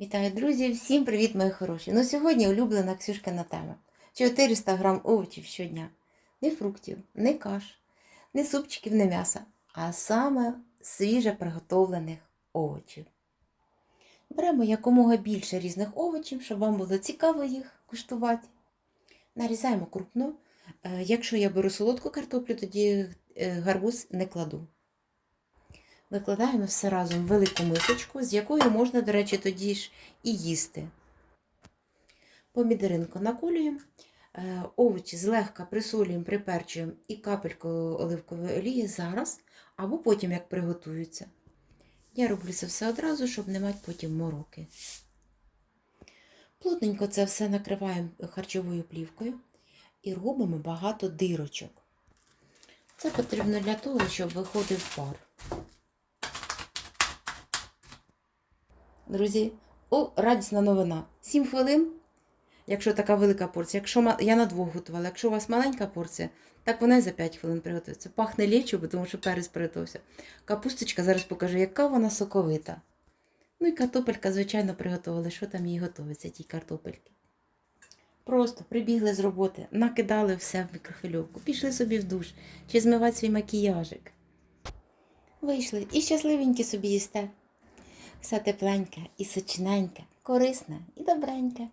Вітаю, друзі! Всім привіт, мої хороші! Ну сьогодні улюблена Ксюшкина тема. 400 грам овочів щодня. Не фруктів, не каш, не супчиків, не м'яса, а саме свіже приготовлених овочів. Беремо якомога більше різних овочів, щоб вам було цікаво їх куштувати. Нарізаємо крупно. Е, Якщо я беру солодку картоплю, тоді е, гарбуз не кладу. Викладаємо все разом в велику мисочку, з якою можна, до речі, тоді ж і їсти. Помідоринку наколюємо, е, овочі злегка присолюємо, приперчуємо і капелькою оливкової олії зараз, або потім, як приготуються. Я роблю це все одразу, щоб не мати потім мороки. Плотненько це все накриваємо харчовою плівкою і робимо багато дирочок. Це потрібно для того, щоб виходив пар. Друзі, о, радісна новина. 7 хвилин, якщо така велика порція. Якщо я на двох готувала, якщо у вас маленька порція, так вона і за 5 хвилин приготується. Пахне лічо, тому що перець приготувався. Капусточка зараз покажу, яка вона соковита. Ну і картопелька, звичайно, приготували. Що там їй готується, тій картопельки. Просто прибігли з роботи, накидали все в мікрохвильовку, пішли собі в душ чи змивати свій макіяжик. Вийшли і щасливенькі собі їсте. Все тепленьке і сочненьке, корисне і добреньке.